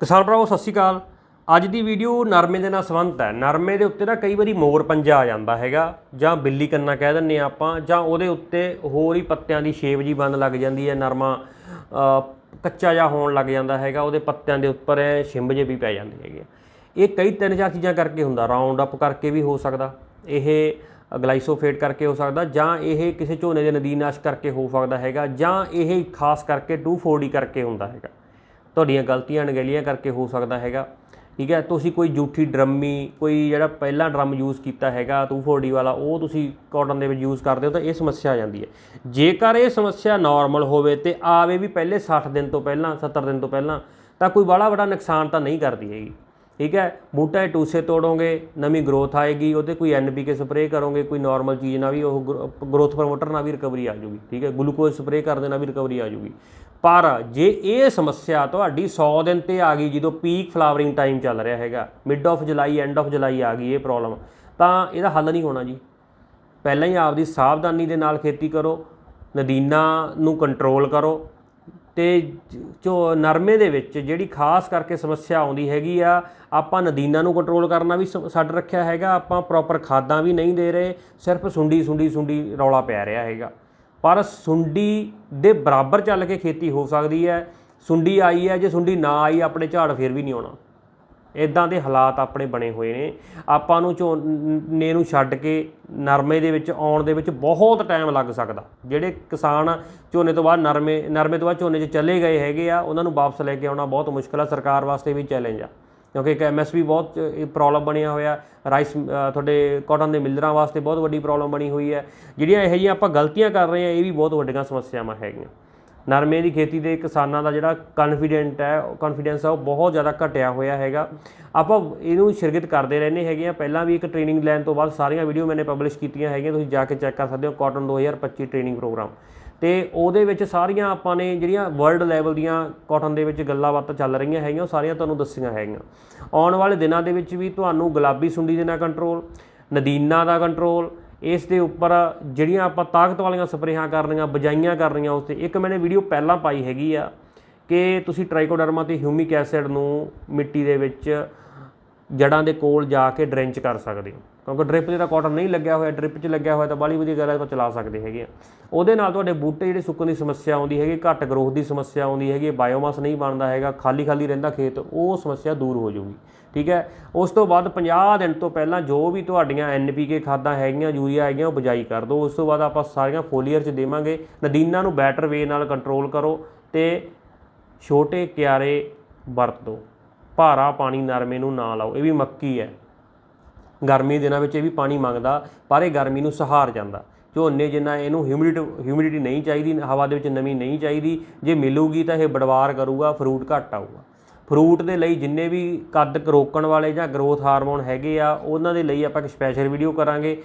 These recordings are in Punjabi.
ਕਿਸਾਨ ਭਰਾਵੋ, ਸਤਿ ਸ਼੍ਰੀ ਅਕਾਲ। ਅੱਜ ਦੀ ਵੀਡੀਓ ਨਰਮੇ ਦੇ ਨਾਲ ਸੰਬੰਧਿਤ ਹੈ। ਨਰਮੇ ਦੇ ਉੱਤੇ ਨਾ ਕਈ ਵਾਰੀ ਮੋਰ ਪੰਜਾ ਆ ਜਾਂਦਾ ਹੈਗਾ, ਜਾਂ ਬਿੱਲੀ ਕੰਨਾ ਕਹਿ ਦਿੰਨੇ ਆ ਆਪਾਂ, ਜਾਂ ਉਹਦੇ ਉੱਤੇ ਹੋਰ ਹੀ ਪੱਤਿਆਂ ਦੀ ਸ਼ੇਪ ਜੀ ਬੰਦ ਲੱਗ ਜਾਂਦੀ ਹੈ, ਨਰਮਾ ਕੱਚਾ ਜਿਹਾ ਹੋਣ ਲੱਗ ਜਾਂਦਾ ਹੈਗਾ, ਉਹਦੇ ਪੱਤਿਆਂ ਦੇ ਉੱਪਰ ਐ ਛਿੰਬ ਜੇ ਵੀ ਪੈ ਜਾਂਦੇ ਹੈਗੇ ਆ। ਇਹ ਕਈ ਤਿੰਨ ਚਾਰ ਚੀਜ਼ਾਂ ਕਰਕੇ ਹੁੰਦਾ ਰਾਉਂਡ ਅਪ ਕਰਕੇ ਵੀ ਹੋ ਸਕਦਾ, ਇਹ ਗਲਾਈਸੋਫੇਟ ਕਰਕੇ ਹੋ ਸਕਦਾ, ਜਾਂ ਇਹ ਕਿਸੇ ਝੋਨੇ ਦੇ ਨਦੀਨਾਸ਼ ਕਰਕੇ ਹੋ ਸਕਦਾ ਹੈਗਾ, ਜਾਂ ਇਹ ਖਾਸ ਕਰਕੇ 240 ਕਰਕੇ ਹੁੰਦਾ ਹੈਗਾ। ਤੁਹਾਡੀਆਂ ਗਲਤੀਆਂ ਅਣਗਹਿਲੀਆਂ ਕਰਕੇ ਹੋ ਸਕਦਾ ਹੈਗਾ। ਠੀਕ ਹੈ, ਤੁਸੀਂ ਕੋਈ ਜੂਠੀ ਡਰਮੀ, ਕੋਈ ਜਿਹੜਾ ਪਹਿਲਾ ਡਰਮ ਯੂਜ਼ ਕੀਤਾ ਹੈਗਾ 240 ਵਾਲਾ, ਉਹ ਤੁਸੀਂ ਕਾਟਨ ਦੇ ਵਿੱਚ ਯੂਜ਼ ਕਰਦੇ ਹੋ ਤਾਂ ਇਹ ਸਮੱਸਿਆ ਆ ਜਾਂਦੀ ਹੈ। ਜੇਕਰ ਇਹ ਸਮੱਸਿਆ ਨਾਰਮਲ ਹੋਵੇ ਤੇ ਆਵੇ ਵੀ ਪਹਿਲੇ 60 ਦਿਨ ਤੋਂ ਪਹਿਲਾਂ 70 ਦਿਨ ਤੋਂ ਪਹਿਲਾਂ, ਤਾਂ ਕੋਈ ਬੜਾ ਵੱਡਾ ਨੁਕਸਾਨ ਤਾਂ ਨਹੀਂ ਕਰਦੀ ਹੈਗੀ। ਠੀਕ ਹੈ, ਬੂਟਾ ਇਹ ਟੂਸੇ ਤੋੜੋਗੇ, ਨਵੀਂ ਗਰੋਥ ਆਏਗੀ ਉਹਤੇ ਕੋਈ ਐਨਪੀਕੇ ਸਪਰੇਅ ਕਰੋਗੇ, ਕੋਈ ਨਾਰਮਲ ਚੀਜ਼ ਨਾਲ ਵੀ ਉਹ ਗਰੋਥ ਪ੍ਰਮੋਟਰ ਨਾਲ ਵੀ ਰਿਕਵਰੀ ਆ ਜੂਗੀ ਠੀਕ ਹੈ ਗਲੂਕੋਜ਼ ਸਪਰੇਅ ਕਰ ਦੇਣਾ ਵੀ ਰਿਕਵਰੀ ਆ ਜੂਗੀ ਪਰ ਜੇ ਇਹ ਸਮੱਸਿਆ ਤੁਹਾਡੀ 100 ਦਿਨ ਤੇ ਆ ਗਈ, ਜਦੋਂ ਪੀਕ ਫਲਾਵਰਿੰਗ ਟਾਈਮ ਚੱਲ ਰਿਹਾ ਹੈਗਾ mid of July end of July ਆ ਗਈ ਇਹ ਪ੍ਰੋਬਲਮ ਤਾਂ ਇਹਦਾ ਹੱਲ ਨਹੀਂ ਹੋਣਾ ਜੀ। ਪਹਿਲਾਂ ਹੀ ਆਪਦੀ ਸਾਵਧਾਨੀ ਦੇ ਨਾਲ ਖੇਤੀ ਕਰੋ, ਨਦੀਨਾ ਨੂੰ ਕੰਟਰੋਲ ਕਰੋ ਤੇ ਜ- ਜੋ ਨਰਮੇ ਦੇ ਵਿੱਚ ਜਿਹੜੀ ਖਾਸ ਕਰਕੇ ਸਮੱਸਿਆ ਆਉਂਦੀ ਹੈਗੀ ਆ, ਆਪਾਂ ਨਦੀਨਾ ਨੂੰ ਕੰਟਰੋਲ ਕਰਨਾ ਵੀ ਸ- ਛੱਡ ਰੱਖਿਆ ਹੈਗਾ, ਆਪਾਂ ਪ੍ਰੋਪਰ ਖਾਦਾਂ ਵੀ ਨਹੀਂ ਦੇ ਰਹੇ, ਸਿਰਫ ਸੁੰਡੀ ਸੁੰਡੀ ਸੁੰਡੀ ਰੌਲਾ ਪੈ ਰਿਹਾ ਹੈਗਾ। ਪਰ ਸੁੰਡੀ ਦੇ ਬਰਾਬਰ ਚੱਲ ਕੇ ਖੇਤੀ ਹੋ ਸਕਦੀ ਹੈ। ਸੁੰਡੀ ਆਈ ਹੈ, ਜੇ ਸੁੰਡੀ ਨਾ ਆਈ, ਆਪਣੇ ਝਾੜ ਫਿਰ ਵੀ ਨਹੀਂ ਆਉਣਾ। ਇਦਾਂ ਦੇ ਹਾਲਾਤ ਆਪਣੇ ਬਣੇ ਹੋਏ ਨੇ। ਆਪਾਂ ਨੂੰ ਝੋਨੇ ਨੂੰ ਛੱਡ ਕੇ ਨਰਮੇ ਦੇ ਵਿੱਚ ਆਉਣ ਦੇ ਵਿੱਚ ਬਹੁਤ ਟਾਈਮ ਲੱਗ ਸਕਦਾ। ਜਿਹੜੇ ਕਿਸਾਨ ਝੋਨੇ ਤੋਂ ਬਾਅਦ ਨਰਮੇ ਨਰਮੇ ਤੋਂ ਬਾਅਦ ਝੋਨੇ 'ਚ ਚਲੇ ਗਏ ਹੈਗੇ ਆ, ਉਹਨਾਂ ਨੂੰ ਵਾਪਸ ਲੈ ਕੇ ਆਉਣਾ ਬਹੁਤ ਮੁਸ਼ਕਲ ਆ। ਸਰਕਾਰ ਵਾਸਤੇ ਵੀ ਚੈਲੰਜ ਆ। ਕਿਉਂਕਿ ਇੱਕ ਐਮਐਸਪੀ ਬਹੁਤ ਪ੍ਰੋਬਲਮ ਬਣਿਆ ਹੋਇਆ। ਰਾਈਸ ਤੁਹਾਡੇ ਕਾਟਨ ਦੇ ਮਿਲਰਾਂ ਵਾਸਤੇ ਬਹੁਤ ਵੱਡੀ ਪ੍ਰੋਬਲਮ ਬਣੀ ਹੋਈ ਹੈ। ਜਿਹੜੀਆਂ ਇਹੋ ਜਿਹੀਆਂ ਆਪਾਂ ਗਲਤੀਆਂ ਕਰ ਰਹੇ ਹਾਂ, ਇਹ ਵੀ ਬਹੁਤ ਵੱਡੀਆਂ ਸਮੱਸਿਆਵਾਂ ਹੈਗੀਆਂ। ਨਰਮੇ ਦੀ ਖੇਤੀ ਦੇ ਕਿਸਾਨਾਂ ਦਾ ਜਿਹੜਾ ਕੌਨਫੀਡੈਂਟ ਹੈ ਕੌਨਫੀਡੈਂਸ ਆ ਉਹ ਬਹੁਤ ਜ਼ਿਆਦਾ ਘਟਿਆ ਹੋਇਆ ਹੈਗਾ। ਆਪਾਂ ਇਹਨੂੰ ਸ਼ਿਰਕਤ ਕਰਦੇ ਰਹਿੰਦੇ ਹੈਗੇ ਆ ਪਹਿਲਾਂ ਵੀ ਇੱਕ ਟ੍ਰੇਨਿੰਗ ਲੈਣ ਤੋਂ ਬਾਅਦ ਸਾਰੀਆਂ ਵੀਡੀਓ ਮੈਨੇ ਪਬਲਿਸ਼ ਕੀਤੀਆਂ ਹੈਗੀਆਂ। ਤੁਸੀਂ ਜਾ ਕੇ ਚੈੱਕ ਕਰ ਸਕਦੇ ਹੋ ਕਾਟਨ 2025 ਟ੍ਰੇਨਿੰਗ ਪ੍ਰੋਗਰਾਮ ਤੇ ਉਹਦੇ ਵਿੱਚ ਸਾਰੀਆਂ ਆਪਾਂ ਨੇ ਜਿਹੜੀਆਂ ਵਰਲਡ ਲੈਵਲ ਦੀਆਂ ਕਾਟਨ ਦੇ ਵਿੱਚ ਗੱਲਾਂ ਬਾਤਾਂ ਚੱਲ ਰਹੀਆਂ ਹੈਗੀਆਂ, ਉਹ ਸਾਰੀਆਂ ਤੁਹਾਨੂੰ ਦੱਸੀਆਂ ਹੈਗੀਆਂ। ਆਉਣ ਵਾਲੇ ਦਿਨਾਂ ਦੇ ਵਿੱਚ ਵੀ ਤੁਹਾਨੂੰ ਗੁਲਾਬੀ ਸੁੰਡੀ ਦੇ ਨਾਲ ਕੰਟਰੋਲ ਨਦੀਨਾ ਦਾ ਕੰਟਰੋਲ ਇਸ ਦੇ ਉੱਪਰ ਜਿਹੜੀਆਂ ਆਪਾਂ ਤਾਕਤ ਵਾਲੀਆਂ ਸਪਰੇਹਾਂ ਕਰਨੀਆਂ ਬਜਾਈਆਂ ਕਰਨੀਆਂ ਉਸ ਤੇ ਇੱਕ ਮੈਨੇ ਵੀਡੀਓ ਪਹਿਲਾਂ ਪਾਈ ਹੈਗੀ ਆ ਕਿ ਤੁਸੀਂ ਟ੍ਰਾਈਕੋਡਰਮਾ ਤੇ ਹਿਊਮਿਕ ਐਸਿਡ ਨੂੰ ਮਿੱਟੀ ਦੇ ਵਿੱਚ ਜੜਾਂ ਦੇ ਕੋਲ ਜਾ ਕੇ ਡਰੈਂਚ ਕਰ ਸਕਦੇ ਹੋ। ਕਿਉਂਕਿ ਡ੍ਰਿਪ 'ਚ ਤਾਂ ਕਾਟਨ ਨਹੀਂ ਲੱਗਿਆ ਹੋਇਆ ਡ੍ਰਿਪ 'ਚ ਲੱਗਿਆ ਹੋਇਆ ਤਾਂ ਬਾਲੀ ਵਧੀਆ ਗੱਲ ਹੈ, ਆਪਾਂ ਚਲਾ ਸਕਦੇ ਹੈਗੇ ਆ। ਉਹਦੇ ਨਾਲ ਤੁਹਾਡੇ ਬੂਟੇ ਜਿਹੜੇ ਸੁੱਕਣ ਦੀ ਸਮੱਸਿਆ ਆਉਂਦੀ ਹੈਗੀ, ਘੱਟ ਗਰੋਥ ਦੀ ਸਮੱਸਿਆ ਆਉਂਦੀ ਹੈਗੀ ਬਾਇਓਮਾਸ ਨਹੀਂ ਬਣਦਾ ਹੈਗਾ ਖਾਲੀ ਖਾਲੀ ਰਹਿੰਦਾ ਖੇਤ, ਉਹ ਸਮੱਸਿਆ ਦੂਰ ਹੋ ਜਾਊਗੀ। ਠੀਕ ਹੈ? ਉਸ ਤੋਂ ਬਾਅਦ 50 ਦਿਨ ਤੋਂ ਪਹਿਲਾਂ ਜੋ ਵੀ ਤੁਹਾਡੀਆਂ ਐਨਪੀਕੇ ਖਾਦਾਂ ਹੈਗੀਆਂ, ਯੂਰੀਆ ਹੈਗੀਆਂ, ਉਹ ਬਜਾਈ ਕਰ ਦਿਓ। ਉਸ ਤੋਂ ਬਾਅਦ ਆਪਾਂ ਸਾਰੀਆਂ ਫੋਲੀਅਰ 'ਚ ਦੇਵਾਂਗੇ। ਨਦੀਨਾਂ ਨੂੰ ਬੈਟਰ ਵੇ ਨਾਲ ਕੰਟਰੋਲ ਕਰੋ ਤੇ ਛੋਟੇ ਕਿਆਰੇ ਵਰਤੋ ਭਾਰਾ ਪਾਣੀ ਨਰਮੇ ਨੂੰ ਨਾ ਲਾਓ। ਇਹ ਵੀ ਮੱਕੀ ਹੈ। ਗਰਮੀ ਦਿਨਾਂ ਵਿੱਚ ਇਹ ਵੀ ਪਾਣੀ ਮੰਗਦਾ, ਪਰ ਇਹ ਗਰਮੀ ਨੂੰ ਸਹਾਰ ਜਾਂਦਾ। ਝੋਨੇ ਜਿੰਨਾ ਇਹਨੂੰ ਹਿਊਮਿਡਿਟੀ ਹਿਊਮਿਡਿਟੀ ਨਹੀਂ ਚਾਹੀਦੀ, ਹਵਾ ਦੇ ਵਿੱਚ ਨਮੀ ਨਹੀਂ ਚਾਹੀਦੀ, ਜੇ ਮਿਲੂਗੀ ਤਾਂ ਇਹ ਬੜਵਾਰ ਕਰੂਗਾ ਫਰੂਟ ਘੱਟ ਆਊਗਾ। ਫਰੂਟ ਦੇ ਲਈ ਜਿੰਨੇ ਵੀ ਕੱਦ ਰੋਕਣ ਵਾਲੇ ਜਾਂ ਗਰੋਥ ਹਾਰਮੋਨ ਹੈਗੇ ਆ, ਉਹਨਾਂ ਦੇ ਲਈ ਆਪਾਂ ਇੱਕ ਸਪੈਸ਼ਲ ਵੀਡੀਓ ਕਰਾਂਗੇ।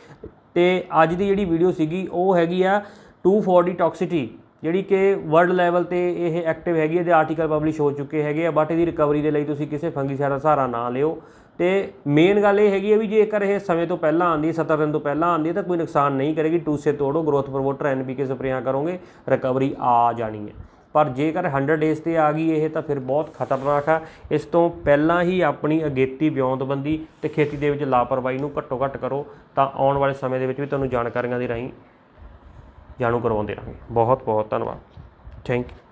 ਤੇ ਅੱਜ ਦੀ ਜਿਹੜੀ ਵੀਡੀਓ ਸੀਗੀ, ਉਹ ਹੈਗੀ ਆ 240 ਟੌਕਸਿਟੀ ਜਿਹੜੀ ਕਿ ਵਰਲਡ ਲੈਵਲ ਤੇ ਇਹ ਐਕਟਿਵ ਹੈਗੀ ਹੈ ਦੇ ਆਰਟੀਕਲ ਪਬਲਿਸ਼ ਹੋ ਚੁੱਕੇ ਹੈਗੇ ਆ ਬਟ ਇਹਦੀ ਰਿਕਵਰੀ ਦੇ ਲਈ ਤੁਸੀਂ ਕਿਸੇ ਫੰਗੀਸਾਈਡ ਦਾ ਸਹਾਰਾ ਨਾ ਲਿਓ। ਤੇ ਮੇਨ ਗੱਲ ਇਹ ਹੈਗੀ ਹੈ ਵੀ ਜੇਕਰ ਇਹ ਸਮੇਂ ਤੋਂ ਪਹਿਲਾਂ ਆਂਦੀ 70 ਦਿਨ ਤੋਂ ਪਹਿਲਾਂ ਆਂਦੀ ਤਾਂ ਕੋਈ ਨੁਕਸਾਨ ਨਹੀਂ ਕਰੇਗੀ। ਟੂਸੇ ਤੋੜੋ ਗਰੋਥ ਪ੍ਰਮੋਟਰ ਐਨਪੀਕੇ ਸਪਰੇਆਂ ਕਰੋਗੇ ਰਿਕਵਰੀ ਆ ਜਾਣੀ ਹੈ। ਪਰ ਜੇਕਰ 100 ਡੇਜ਼ ਤੇ ਆ ਗਈ ਇਹ, ਤਾਂ ਫਿਰ ਬਹੁਤ ਖਤਰਨਾਕ ਆ। ਇਸ ਤੋਂ ਪਹਿਲਾਂ ਹੀ ਆਪਣੀ ਅਗੇਤੀ ਵਿਉਂਤਬੰਦੀ ਤੇ ਖੇਤੀ ਦੇ ਵਿੱਚ ਲਾਪਰਵਾਹੀ ਨੂੰ ਘੱਟੋ ਘੱਟ ਕਰੋ, ਤਾਂ ਆਉਣ ਵਾਲੇ ਸਮੇਂ ਦੇ ਵਿੱਚ ਵੀ ਤੁਹਾਨੂੰ ਜਾਣਕਾਰੀਆਂ ਦੇ ਰਾਹੀਂ ਜਾਣੂ ਕਰਵਾਉਂਦੇ ਰਹਾਂਗੇ। ਬਹੁਤ ਬਹੁਤ ਧੰਨਵਾਦ। Thank you